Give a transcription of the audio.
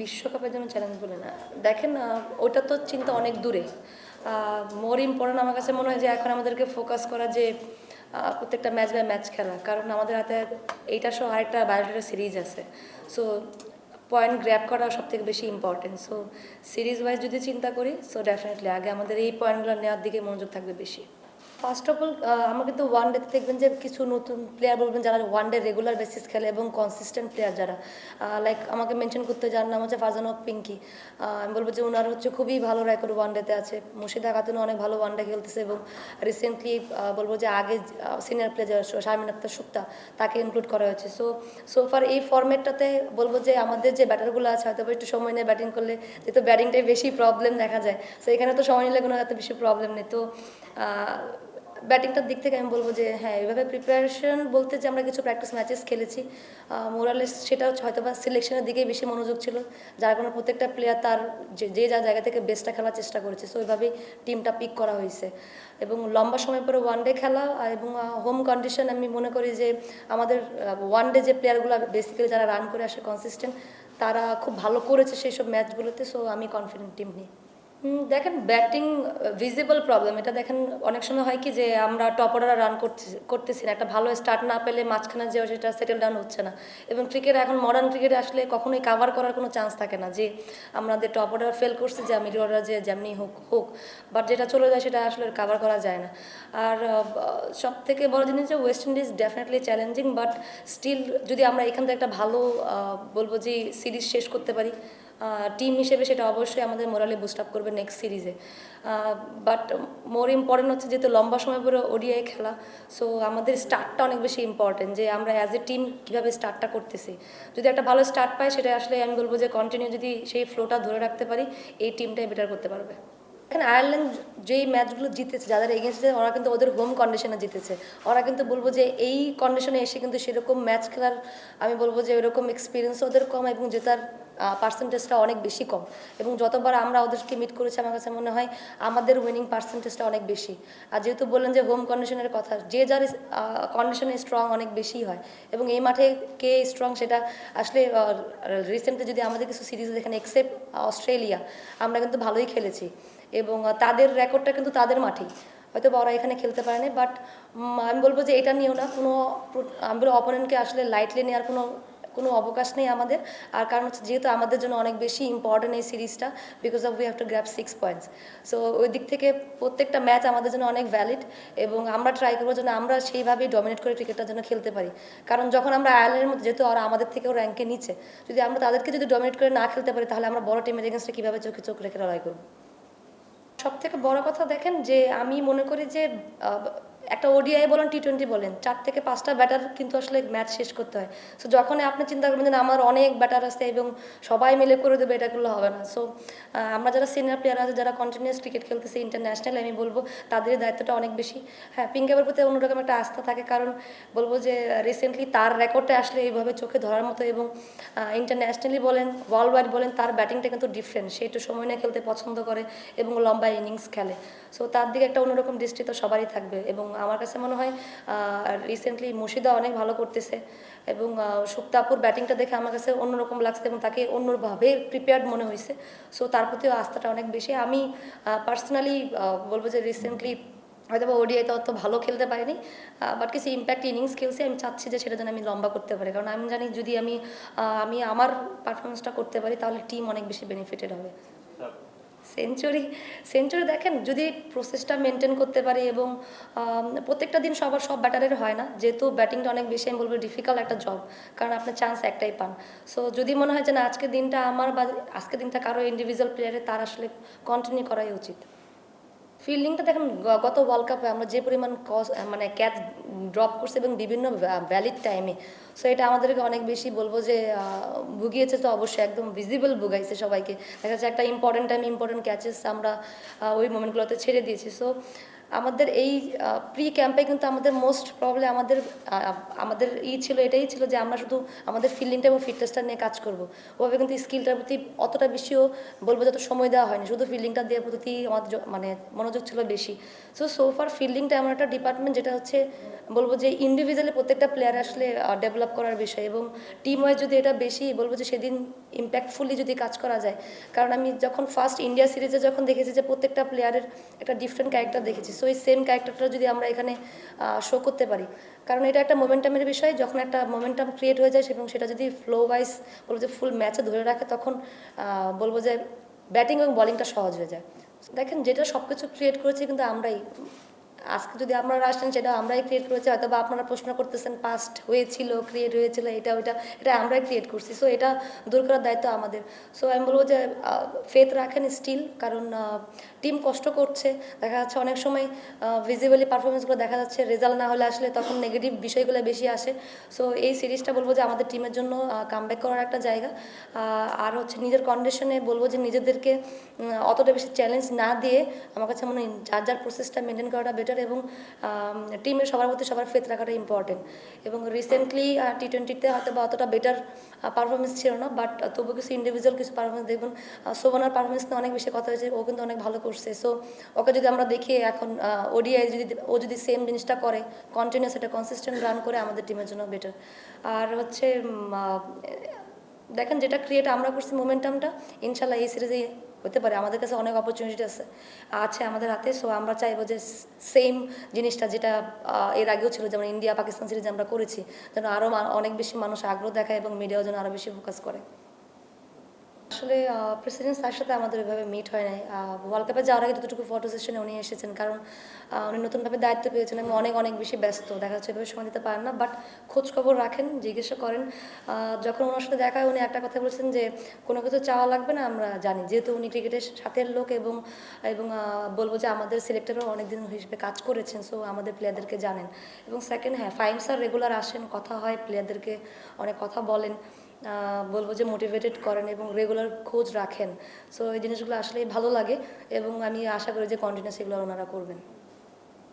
বিশ্বকাপের জন্য চ্যালেঞ্জ বলে না। দেখেন ওটা তো চিন্তা অনেক দূরে। মোর ইম্পর্টেন্ট আমার কাছে মনে হয় যে এখন আমাদেরকে ফোকাস করা যে প্রত্যেকটা ম্যাচ বাই ম্যাচ খেলা। কারণ আমাদের হাতে এইটা সহ আরেকটা বায়োডাটা সিরিজ আছে। সো পয়েন্ট গ্র্যাপ করা সব থেকে বেশি ইম্পর্টেন্ট সো সিরিজ ওয়াইজ যদি চিন্তা করি সো ডেফিনেটলি আগে আমাদের এই পয়েন্টগুলো নেওয়ার দিকে মনোযোগ থাকবে বেশি। ফার্স্ট অফ অল আমরা কিন্তু ওয়ান ডেতে দেখবেন যে কিছু নতুন প্লেয়ার বলবেন যারা ওয়ান ডে রেগুলার বেসিস খেলে এবং কনসিস্টেন্ট প্লেয়ার যারা। লাইক আমাকে মেনশন করতে যার নাম হচ্ছে ফারজান অফ পিঙ্কি আমি বলব যে ওনার হচ্ছে খুবই ভালো রেকর্ড ওয়ান ডেতে আছে। মুর্শিদা খাতুন অনেক ভালো ওয়ান ডে খেলতেছে এবং রিসেন্টলি বলব যে আগে সিনিয়র প্লেয়ার শারমিন আক্তার সুক্তা, তাকে ইনক্লুড করা হয়েছে। সো সো ফার এই ফরম্যাটটাতে বলব যে আমাদের যে ব্যাটারগুলো আছে, হয়তো একটু সময় নিয়ে ব্যাটিং করলে যেহেতু ব্যাটিংটাই বেশি প্রবলেম দেখা যায়। সো এখানে তো সময় নিলে কোনো এত বেশি প্রবলেম নেই। তো ব্যাটিংটার দিক থেকে আমি বলব যে হ্যাঁ এভাবে প্রিপারেশন বলতে যে আমরা কিছু প্র্যাকটিস ম্যাচেস খেলেছি মোরালেস সেটা হয়তো বা সিলেকশনের দিকেই বেশি মনোযোগ ছিল। যার কারণে প্রত্যেকটা প্লেয়ার তার যে যে জায়গা থেকে বেস্টটা খেলার চেষ্টা করেছে সো ওইভাবেই টিমটা পিক করা হয়েছে। এবং লম্বা সময় পরে ওয়ান ডে খেলা এবং হোম কন্ডিশন আমি মনে করি যে আমাদের ওয়ান ডে যে প্লেয়ারগুলো বেসিক্যালি যারা রান করে আসে কনসিস্টেন্ট তারা খুব ভালো করেছে সেই সব ম্যাচগুলোতে সো আমি কনফিডেন্ট টিম হুম, দেখেন ব্যাটিং ভিজিবল প্রবলেম এটা দেখেন অনেক সময় হয় কি যে আমরা টপ অর্ডারে রান করতে, করতেছি না। একটা ভালো স্টার্ট না পেলে মাঝখানে যে সেটা সেটেল ডাউন হচ্ছে না। এবং ক্রিকেট এখন মডার্ন ক্রিকেটে আসলে কখনোই কাভার করার কোনো চান্স থাকে না যে আমাদের টপ অর্ডার ফেল করছে, যে মিডল অর্ডার যে যেমনি হোক হোক। বাট যেটা চলে যায় সেটা আসলে কাভার করা যায় না। আর সব থেকে বড় জিনিস যে West Indies definitely challenging but still যদি আমরা এখান থেকে একটা ভালো বলব যে সিরিজ শেষ করতে পারি টিম হিসেবে সেটা অবশ্যই আমাদের মোরালে বুস্ট আপ করবে নেক্সট সিরিজে বাট মোর ইম্পর্টেন্ট হচ্ছে যেহেতু লম্বা সময় পরে ওডিআই খেলা সো আমাদের স্টার্টটা অনেক বেশি ইম্পর্টেন্ট যে আমরা অ্যাজ এ টিম কীভাবে স্টার্টটা করতেছি। যদি একটা ভালো স্টার্ট পাই সেটা আসলে আমি বলব যে কন্টিনিউ যদি সেই ফ্লোটা ধরে রাখতে পারি, এই টিমটাই বেটার করতে পারবে। এখানে আয়ারল্যান্ড যেই ম্যাচগুলো জিতেছে, যাদের এগেনস্টে ওরা কিন্তু ওদের হোম কন্ডিশনে জিতেছে। ওরা কিন্তু বলব যে এই কন্ডিশনে এসে কিন্তু সেরকম ম্যাচ খেলার, আমি বলব যে এরকম এক্সপিরিয়েন্স ওদের কম এবং জেতার পার্সেন্টেজটা অনেক বেশি কম। এবং যতবার আমরা ওদেরকে মিট করেছি, আমার কাছে মনে হয় আমাদের উইনিং পার্সেন্টেজটা অনেক বেশি। আর যেহেতু বললেন যে হোম কন্ডিশনের কথা, যে যার কন্ডিশনে স্ট্রং অনেক বেশি হয়। এবং এই মাঠে কে স্ট্রং সেটা আসলে রিসেন্টলি যদি আমাদের কিছু সিরিজ দেখেন এক্সেপ্ট অস্ট্রেলিয়া, আমরা কিন্তু ভালোই খেলেছি। এবং তাদের রেকর্ডটা কিন্তু তাদের মাঠেই। হয়তো বা ওরা এখানে খেলতে পারেনি বাট আমি বলব যে এটা নিয়েও না, কোনো, আমি বলব অপোনেন্টকে আসলে লাইটলি নেওয়ার কোনো কোনো অবকাশ নেই আমাদের। আর কারণ হচ্ছে যেহেতু আমাদের জন্য অনেক বেশি ইম্পর্টেন্ট এই সিরিজটা because of we have to grab six points so ওই দিক থেকে প্রত্যেকটা ম্যাচ আমাদের জন্য অনেক ভ্যালিড এবং আমরা ট্রাই করব যেন আমরা সেইভাবেই ডমিনেট করে ক্রিকেটটার জন্য খেলতে পারি। কারণ যখন আমরা আয়ারল্যান্ডের মধ্যে, যেহেতু ওরা আমাদের থেকেও র্যাঙ্কে নিচে, যদি আমরা তাদেরকে যদি ডমিনেট করে না খেলতে পারি, তাহলে আমরা বড় টিমের এগেনস্টে কীভাবে চোখে চোখ রেখে লড়াই করব? সব থেকে বড় কথা দেখেন যে আমি মনে করি যে একটা ওডিআই বলেন টি টোয়েন্টি বলেন, চার থেকে পাঁচটা ব্যাটার কিন্তু আসলে ম্যাচ শেষ করতে হয়। সো যখন আপনি চিন্তা করবেন যে আমার অনেক ব্যাটার আছে এবং সবাই মিলে করে দেবে, এটা করলে হবে না। সো আমরা যারা সিনিয়র প্লেয়ার আছে, যারা কন্টিনিউস ক্রিকেট খেলতেছে ইন্টারন্যাশনাল আমি বলব তাদের দায়িত্বটা অনেক বেশি। হ্যাঁ পিঙ্কেবের প্রতি অন্যরকম একটা আস্থা থাকে, কারণ বলব যে রিসেন্টলি তার রেকর্ডটা আসলে এইভাবে চোখে ধরার মতো এবং ইন্টারন্যাশনালি বলেন ওয়ার্ল্ড ওয়াইড বলেন, তার ব্যাটিংটা কিন্তু ডিফারেন্ট সে একটু সময় নিয়ে খেলতে পছন্দ করে এবং লম্বা ইনিংস খেলে। সো তার দিকে একটা অন্যরকম দৃষ্টি তো সবারই থাকবে এবং আমার কাছে মনে হয় রিসেন্টলি মুর্শিদা অনেক ভালো করতেছে এবং সুক্তাপুর ব্যাটিংটা দেখে আমার কাছে অন্যরকম লাগছে এবং তাকে অন্যভাবে প্রিপেয়ার্ড মনে হয়েছে। সো তার প্রতিও আস্থাটা অনেক বেশি। আমি পার্সোনালি বলব যে রিসেন্টলি হয়তো বা ওডিআইতে অত ভালো খেলতে পারিনি বাট কিছু ইম্প্যাক্ট ইনিংস খেলছি। আমি চাচ্ছি যে সেটা যেন আমি লম্বা করতে পারি। কারণ আমি জানি যদি আমি আমি আমার পারফরমেন্সটা করতে পারি, তাহলে টিম অনেক বেশি বেনিফিটেড হবে। সেঞ্চুরি সেঞ্চুরি দেখেন, যদি প্রসেসটা মেনটেন করতে পারি এবং প্রত্যেকটা দিন সবার সব ব্যাটারের হয় না, যেহেতু ব্যাটিংটা অনেক বেশি, আমি বলব ডিফিকাল্ট একটা জব কারণ আপনার চান্স একটাই পান। সো যদি মনে হয় যে না আজকের দিনটা আমার বা আজকের দিনটা কারও ইন্ডিভিজুয়াল প্লেয়ারে তার আসলে কন্টিনিউ করাই উচিত। ফিল্ডিংটা দেখেন গত ওয়ার্ল্ড কাপে আমরা যে পরিমাণ কস মানে ক্যাচ ড্রপ করছে এবং বিভিন্ন ভ্যালিড টাইমে সো এটা আমাদেরকে অনেক বেশি বলব যে ভুগিয়েছে তো অবশ্যই, একদম ভিজিবল ভুগাইছে সবাইকে। দেখা যাচ্ছে একটা ইম্পর্টেন্ট টাইম ইম্পর্টেন্ট ক্যাচেস আমরা ওই মোমেন্টগুলোতে ছেড়ে দিয়েছি সো আমাদের এই প্রি ক্যাম্পে কিন্তু আমাদের মোস্ট প্রবলেম আমাদের আমাদের ই ছিল, এটাই ছিল যে আমরা শুধু আমাদের ফিল্ডিংটা এবং ফিটনেসটা নিয়ে কাজ করব। ওভাবে কিন্তু স্কিলটার প্রতি অতটা বেশিও বলব যত সময় দেওয়া হয়নি। শুধু ফিল্ডিংটা দেওয়ার প্রতি আমাদের মানে মনোযোগ ছিল বেশি। সো সোফার ফিল্ডিংটা এমন একটা ডিপার্টমেন্ট যেটা হচ্ছে বলব যে ইন্ডিভিজুয়ালি প্রত্যেকটা প্লেয়ার আসলে ডেভেলপ করার বিষয় এবং টিম ওয়াইজ যদি এটা বেশি বলব যে সেদিন ইম্প্যাক্টফুলি যদি কাজ করা যায়। কারণ আমি যখন ফার্স্ট ইন্ডিয়া সিরিজে যখন দেখেছি যে প্রত্যেকটা প্লেয়ারের একটা ডিফারেন্ট ক্যারেক্টার দেখেছি সো এই সেম ক্যারেক্টারটা যদি আমরা এখানে শো করতে পারি। কারণ এটা একটা মোমেন্টামের বিষয়, যখন একটা মোমেন্টাম ক্রিয়েট হয়ে যায়, এবং সেটা যদি ফ্লো ওয়াইজ বলব যে ফুল ম্যাচে ধরে রাখে, তখন বলব যে ব্যাটিং এবং বলিংটা সহজ হয়ে যায়। দেখেন, যেটা সব কিছু ক্রিয়েট করেছি, কিন্তু আমরাই আজকে যদি আপনারা আসেন, সেটা আমরাই ক্রিয়েট করেছি হয়তো বা আপনারা প্রশ্ন করতেছেন পাস্ট হয়েছিল ক্রিয়েট হয়েছিল, এটা, ওইটা, এটা আমরাই ক্রিয়েট করছি। সো এটা দূর করার দায়িত্ব আমাদের। সো আমি বলব যে ফেথ রাখেন স্টিল কারণ টিম কষ্ট করছে। দেখা যাচ্ছে অনেক সময় ভিজিবলি পারফরমেন্সগুলো দেখা যাচ্ছে রেজাল্ট না হলে আসলে তখন নেগেটিভ বিষয়গুলো বেশি আসে। সো এই সিরিজটা বলব যে, আমাদের টিমের জন্য কামব্যাক করার একটা জায়গা। আর হচ্ছে নিজের কন্ডিশনে বলব যে, নিজেদেরকে অতটা বেশি চ্যালেঞ্জ না দিয়ে, আমার কাছে মনে হয় যার যার প্রসেসটা মেনটেন করাটা বেটার এবং টিমের সবার প্রতি সবার ফেথ রাখাটা ইম্পর্টেন্ট এবং রিসেন্টলি টি টোয়েন্টিতে হয়তো বা অতটা বেটার পারফরমেন্স ছিল না বাট তবু কিছু ইন্ডিভিজুয়াল কিছু পারফরমেন্স দেখুন সোবানার পারফরমেন্স নিয়ে অনেক বেশি কথা হয়েছে, ও কিন্তু অনেক ভালো করছে। সো ওকে যদি আমরা দেখি এখন ওডিআই যদি, ও যদি সেম জিনিসটা করে কন্টিনিউস এটা কনসিস্টেন্ট রান করে, আমাদের টিমের জন্য বেটার আর হচ্ছে দেখেন যেটা ক্রিয়েট আমরা করছি মোমেন্টামটা ইনশাল্লাহ এই সিরিজে হতে পারে, আমাদের কাছে অনেক অপরচুনিটি আছে। আছে আমাদের হাতে সো আমরা চাইব যে সেম জিনিসটা যেটা এর আগেও ছিল, যেমন ইন্ডিয়া পাকিস্তান সিরিজ আমরা করেছি, যেন আরও অনেক বেশি মানুষ আগ্রহ দেখায় এবং মিডিয়াও যেন আরও বেশি ফোকাস করে। আসলে প্রেসিডেন্ট স্যার সাথে আমাদের ওইভাবে মিট হয় নাই। ওয়ার্ল্ড কাপে যাওয়ার আগে যতটুকু ফটো সেশনে উনি এসেছেন, কারণ উনি নতুনভাবে দায়িত্ব পেয়েছেন আমি অনেক অনেক বেশি ব্যস্ত। দেখা যাচ্ছে এভাবে সময় দিতে পারেন না বাট খোঁজ খবর রাখেন, জিজ্ঞাসা করেন। যখন ওনার সাথে দেখা হয়, উনি একটা কথা বলেছেন যে, কোনো কিছু চাওয়া লাগবে না, আমরা জানি। যেহেতু উনি ক্রিকেটের সাথের লোক এবং এবং বলব যে আমাদের সিলেক্টরও অনেকদিন হিসেবে কাজ করেছেন সো আমাদের প্লেয়ারদেরকে জানেন। এবং সেকেন্ড হ্যাঁ ফাইম স্যার রেগুলার আসেন, কথা হয় প্লেয়ারদেরকে অনেক কথা বলেন। বলব যে মোটিভেটেড করেন এবং রেগুলার খোঁজ রাখেন। সো এই জিনিসগুলো আসলেই ভালো লাগে এবং আমি আশা করি যে কন্টিনিউস এগুলো ওনারা করবেন।